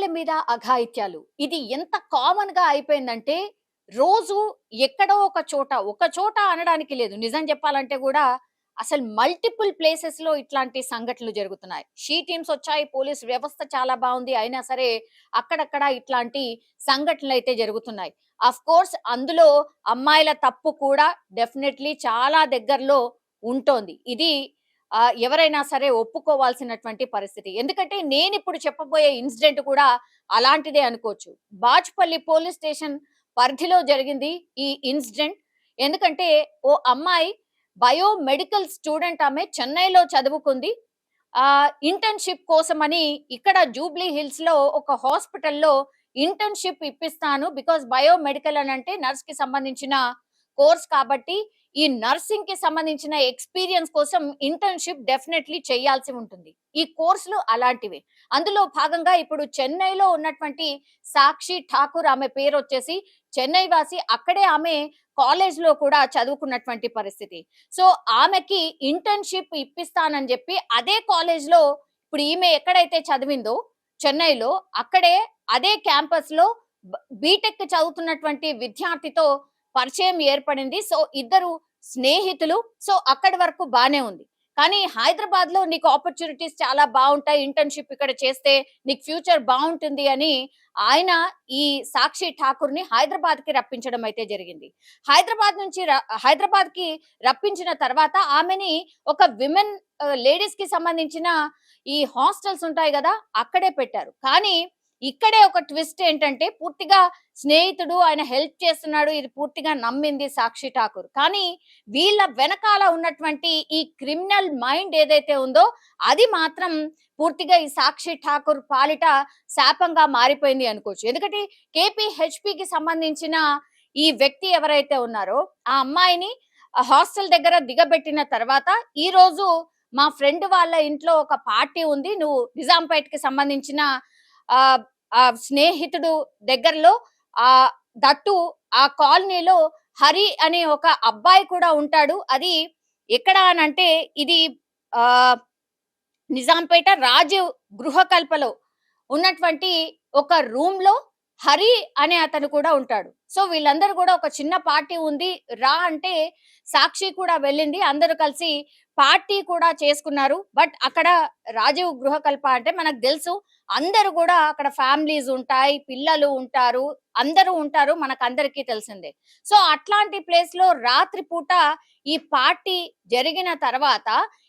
అమ్మాయిల మీద అఘాయిత్యాలు. ఇది ఎంత కామన్గా అయిపోయిందంటే రోజు ఎక్కడో ఒక చోట ఒక చోట అనడానికి లేదు. నిజం చెప్పాలంటే కూడా అసలు మల్టిపుల్ ప్లేసెస్లో ఇట్లాంటి సంఘటనలు జరుగుతున్నాయి. షీ టీమ్స్ వచ్చాయి పోలీస్ వ్యవస్థ చాలా బాగుంది అయినా సరే అక్కడక్కడ ఇట్లాంటి సంఘటనలు అయితే జరుగుతున్నాయి. అఫ్ కోర్స్ అందులో అమ్మాయిల తప్పు కూడా డెఫినెట్లీ చాలా దగ్గరలో ఉంటోంది. ఇది ఎవరైనా సరే ఒప్పుకోవాల్సినటువంటి పరిస్థితి. ఎందుకంటే నేను ఇప్పుడు చెప్పబోయే ఇన్సిడెంట్ కూడా అలాంటిదే అనుకోవచ్చు. బాచ్పల్లి పోలీస్ స్టేషన్ పరిధిలో జరిగింది ఈ ఇన్సిడెంట్. ఎందుకంటే ఓ అమ్మాయి బయోమెడికల్ స్టూడెంట్ ఆమె చెన్నైలో చదువుకుంది. ఆ ఇంటర్న్షిప్ కోసమని ఇక్కడ జూబ్లీ హిల్స్లో ఒక హాస్పిటల్లో ఇంటర్న్షిప్ ఇప్పిస్తాను. బికాస్ బయోమెడికల్ అని అంటే నర్స్కి సంబంధించిన కోర్స్ కాబట్టి ఈ నర్సింగ్కి సంబంధించిన ఎక్స్పీరియన్స్ కోసం ఇంటర్న్షిప్ డెఫినెట్లీ చేయాల్సి ఉంటుంది. ఈ కోర్సులు అలాంటివి. అందులో భాగంగా ఇప్పుడు చెన్నైలో ఉన్నటువంటి సాక్షి ఠాకూర్ ఆమె పేరు వచ్చేసి చెన్నై వాసి అక్కడే ఆమె కాలేజ్లో కూడా చదువుకున్నటువంటి పరిస్థితి. సో ఆమెకి ఇంటర్న్షిప్ ఇప్పిస్తానని చెప్పి అదే కాలేజ్లో ఇప్పుడు ఈమె ఎక్కడైతే చదివిందో చెన్నైలో అక్కడే అదే క్యాంపస్లో బీటెక్ చదువుతున్నటువంటి విద్యార్థితో పరిచయం ఏర్పడింది. సో ఇద్దరు స్నేహితులు. సో అక్కడి వరకు బానే ఉంది. కానీ హైదరాబాద్లో నీకు ఆపర్చునిటీస్ చాలా బాగుంటాయి ఇంటర్న్షిప్ ఇక్కడ చేస్తే నీకు ఫ్యూచర్ బాగుంటుంది అని ఆయన ఈ సాక్షి ఠాకూర్ని హైదరాబాద్కి రప్పించడం అయితే జరిగింది. హైదరాబాద్ నుంచి ర- హైదరాబాద్కి రప్పించిన తర్వాత ఆమెని ఒక విమెన్ లేడీస్కి సంబంధించిన ఈ హాస్టల్స్ ఉంటాయి కదా అక్కడే పెట్టారు. కానీ ఇక్కడే ఒక ట్విస్ట్ ఏంటంటే పూర్తిగా స్నేహితుడు ఆయన హెల్ప్ చేస్తున్నాడు ఇది పూర్తిగా నమ్మింది సాక్షి ఠాకూర్. కానీ వీళ్ళ వెనకాల ఉన్నటువంటి ఈ క్రిమినల్ మైండ్ ఏదైతే ఉందో అది మాత్రం పూర్తిగా ఈ సాక్షి ఠాకూర్ పాలిట శాపంగా మారిపోయింది అనుకోవచ్చు. ఎందుకంటే కేపీ హెచ్పికి సంబంధించిన ఈ వ్యక్తి ఎవరైతే ఉన్నారో ఆ అమ్మాయిని హాస్టల్ దగ్గర దిగబెట్టిన తర్వాత ఈ రోజు మా ఫ్రెండ్ వాళ్ళ ఇంట్లో ఒక పార్టీ ఉంది. నువ్వు నిజాంపేట్కి సంబంధించిన ఆ ఆ స్నేహితుడు దగ్గరలో ఆ దట్టు ఆ కాలనీలో హరి అనే ఒక అబ్బాయి కూడా ఉంటాడు. అది ఎక్కడ అని అంటే ఇది ఆ నిజాంపేట రాజీవ్ గృహకల్పలో ఉన్నటువంటి ఒక రూమ్లో హరి అనే అతను కూడా ఉంటాడు. సో వీళ్ళందరూ కూడా ఒక చిన్న పార్టీ ఉంది. రా అంటే సాక్షి కూడా వెళ్ళింది. అందరూ కలిసి పార్టీ కూడా చేసుకున్నారు. బట్ అక్కడ రాజీవ్ గృహకల్ప అంటే మనకు తెలుసు అందరూ కూడా అక్కడ ఫ్యామిలీస్ ఉంటాయి పిల్లలు ఉంటారు అందరూ ఉంటారు మనకు అందరికీ తెలిసిందే. సో అట్లాంటి ప్లేస్లో రాత్రి పూట ఈ పార్టీ జరిగిన తర్వాత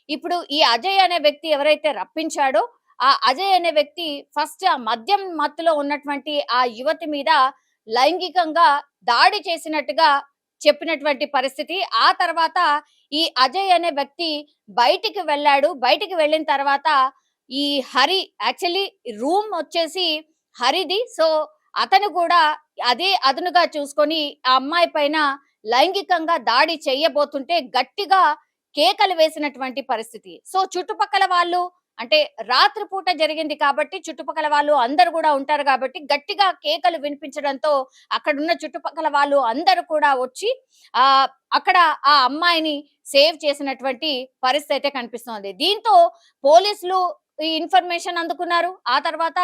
ఇప్పుడు ఈ అజయ్ అనే వ్యక్తి ఎవరైతే రప్పించాడో ఆ అజయ్ అనే వ్యక్తి ఫస్ట్ ఆ మద్యం మత్తులో ఉన్నటువంటి ఆ యువతి మీద లైంగికంగా దాడి చేసినట్టుగా చెప్పినటువంటి పరిస్థితి. ఆ తర్వాత ఈ అజయ్ అనే వ్యక్తి బయటికి వెళ్ళాడు. బయటికి వెళ్ళిన తర్వాత ఈ హరి యాక్చువల్లీ రూమ్ వచ్చేసి హరిది. సో అతను కూడా అదే అదనుగా చూసుకొని ఆ అమ్మాయి పైన లైంగికంగా దాడి చేయబోతుంటే గట్టిగా కేకలు వేసినటువంటి పరిస్థితి. సో చుట్టుపక్కల వాళ్ళు అంటే రాత్రిపూట జరిగింది కాబట్టి చుట్టుపక్కల వాళ్ళు అందరు కూడా ఉంటారు కాబట్టి గట్టిగా కేకలు వినిపించడంతో అక్కడ ఉన్న చుట్టుపక్కల వాళ్ళు అందరూ కూడా వచ్చి ఆ అక్కడ ఆ అమ్మాయిని సేవ్ చేసినటువంటి పరిస్థితి అయితే కనిపిస్తోంది. దీంతో పోలీసులు ఈ ఇన్ఫర్మేషన్ అందుకున్నారు. ఆ తర్వాత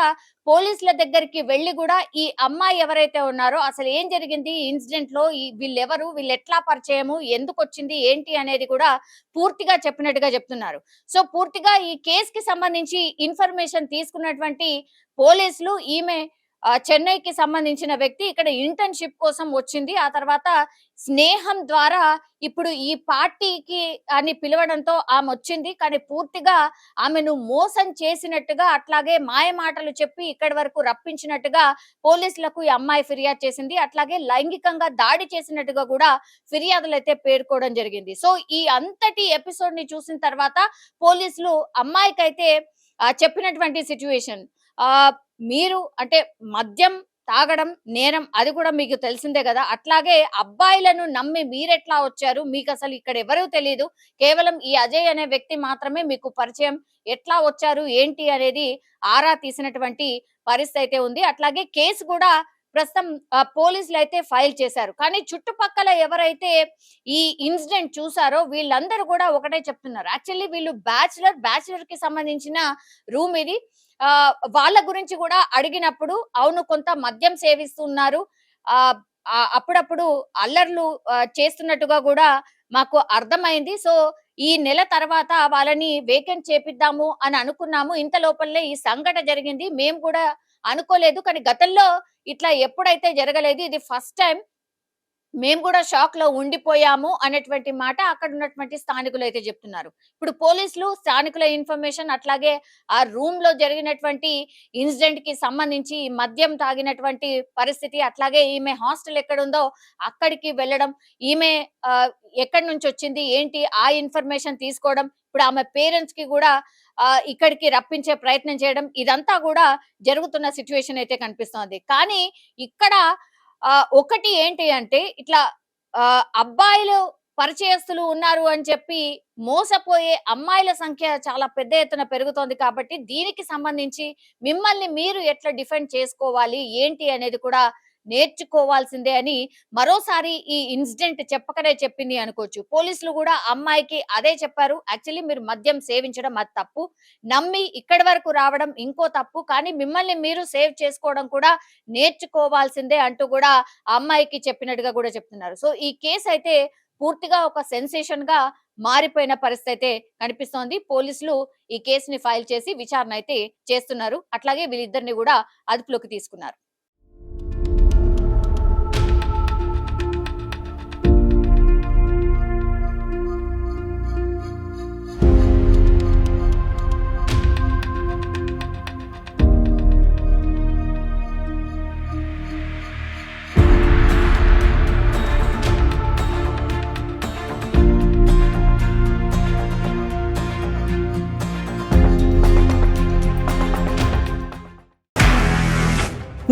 పోలీసుల దగ్గరికి వెళ్ళి కూడా ఈ అమ్మాయి ఎవరైతే ఉన్నారో అసలు ఏం జరిగింది? ఈ ఇన్సిడెంట్లో ఈ వీళ్ళెవరు? వీళ్ళు ఎట్లా పరిచయము? ఎందుకు వచ్చింది? ఏంటి? అనేది కూడా పూర్తిగా చెప్పినట్టుగా చెప్తున్నారు. సో పూర్తిగా ఈ కేసుకి సంబంధించి ఇన్ఫర్మేషన్ తీసుకున్నటువంటి పోలీసులు ఈమె చెన్నైకి సంబంధించిన వ్యక్తి ఇక్కడ ఇంటర్న్షిప్ కోసం వచ్చింది. ఆ తర్వాత స్నేహం ద్వారా ఇప్పుడు ఈ పార్టీకి అని పిలవడంతో ఆమె వచ్చింది. కానీ పూర్తిగా ఆమెను మోసం చేసినట్టుగా అట్లాగే మాయ మాటలు చెప్పి ఇక్కడి వరకు రప్పించినట్టుగా పోలీసులకు ఈ అమ్మాయి ఫిర్యాదు చేసింది. అట్లాగే లైంగికంగా దాడి చేసినట్టుగా కూడా ఫిర్యాదులు అయితే పేర్కోవడం జరిగింది. సో ఈ అంతటి ఎపిసోడ్ని చూసిన తర్వాత పోలీసులు అమ్మాయికైతే చెప్పినటువంటి సిచ్యువేషన్ ఆ మీరు అంటే మద్యం తాగడం నేరం అది కూడా మీకు తెలిసిందే కదా. అట్లాగే అబ్బాయిలను నమ్మి మీరెట్లా వచ్చారు? మీకు అసలు ఇక్కడ ఎవరూ తెలియదు కేవలం ఈ అజయ్ అనే వ్యక్తి మాత్రమే మీకు పరిచయం. ఎట్లా వచ్చారు? ఏంటి? అనేది ఆరా తీసినటువంటి పరిస్థితి అయితే ఉంది. అట్లాగే కేసు కూడా ప్రస్తుతం పోలీసులు అయితే ఫైల్ చేశారు. కానీ చుట్టుపక్కల ఎవరైతే ఈ ఇన్సిడెంట్ చూసారో వీళ్ళందరూ కూడా ఒకటే చెప్తున్నారు. యాక్చువల్లీ వీళ్ళు బ్యాచులర్ బ్యాచులర్కి సంబంధించిన రూమ్ ఇది. వాళ్ళ గురించి కూడా అడిగినప్పుడు అవును కొంత మద్యం సేవిస్తున్నారు. ఆ అప్పుడప్పుడు అల్లర్లు చేస్తున్నట్టుగా కూడా మాకు అర్థమైంది. సో ఈ నెల తర్వాత వాళ్ళని వేకెంట్ చేపిద్దాము అని అనుకున్నాము. ఇంత లోపలనే ఈ సంఘటన జరిగింది. మేము కూడా అనుకోలేదు. కానీ గతంలో ఇట్లా ఎప్పుడైతే జరగలేదు ఇది ఫస్ట్ టైం మేము కూడా షాక్లో ఉండిపోయాము అనేటువంటి మాట అక్కడ ఉన్నటువంటి స్థానికులు అయితే చెప్తున్నారు. ఇప్పుడు పోలీసులు స్థానికుల ఇన్ఫర్మేషన్ అట్లాగే ఆ రూమ్లో జరిగినటువంటి ఇన్సిడెంట్కి సంబంధించి మద్యం తాగినటువంటి పరిస్థితి అట్లాగే ఈమె హాస్టల్ ఎక్కడ ఉందో అక్కడికి వెళ్ళడం ఈమె ఎక్కడి నుంచి వచ్చింది ఏంటి ఆ ఇన్ఫర్మేషన్ తీసుకోవడం ఇప్పుడు ఆమె పేరెంట్స్కి కూడా ఇక్కడికి రప్పించే ప్రయత్నం చేయడం ఇదంతా కూడా జరుగుతున్న సిచ్యువేషన్ అయితే కనిపిస్తోంది. కానీ ఇక్కడ ఒకటి ఏంటి అంటే ఇట్లా అబ్బాయిలు పరిచయస్తులు ఉన్నారు అని చెప్పి మోసపోయే అమ్మాయిల సంఖ్య చాలా పెద్ద ఎత్తున పెరుగుతోంది కాబట్టి దీనికి సంబంధించి మిమ్మల్ని మీరు ఎట్లా డిఫెండ్ చేసుకోవాలి ఏంటి అనేది కూడా నేర్చుకోవాల్సిందే అని మరోసారి ఈ ఇన్సిడెంట్ చెప్పకనే చెప్పింది అనుకోవచ్చు. పోలీసులు కూడా అమ్మాయికి అదే చెప్పారు. యాక్చువల్లీ మీరు మద్యం సేవించడం అది తప్పు. నమ్మి ఇక్కడి వరకు రావడం ఇంకో తప్పు. కానీ మిమ్మల్ని మీరు సేవ్ చేసుకోవడం కూడా నేర్చుకోవాల్సిందే అంటూ కూడా అమ్మాయికి చెప్పినట్టుగా కూడా చెప్తున్నారు. సో ఈ కేసు అయితే పూర్తిగా ఒక సెన్సేషన్గా మారిపోయిన పరిస్థితి అయితే కనిపిస్తోంది. పోలీసులు ఈ కేసుని ఫైల్ చేసి విచారణ అయితే చేస్తున్నారు. అట్లాగే వీళ్ళిద్దరిని కూడా అదుపులోకి తీసుకున్నారు.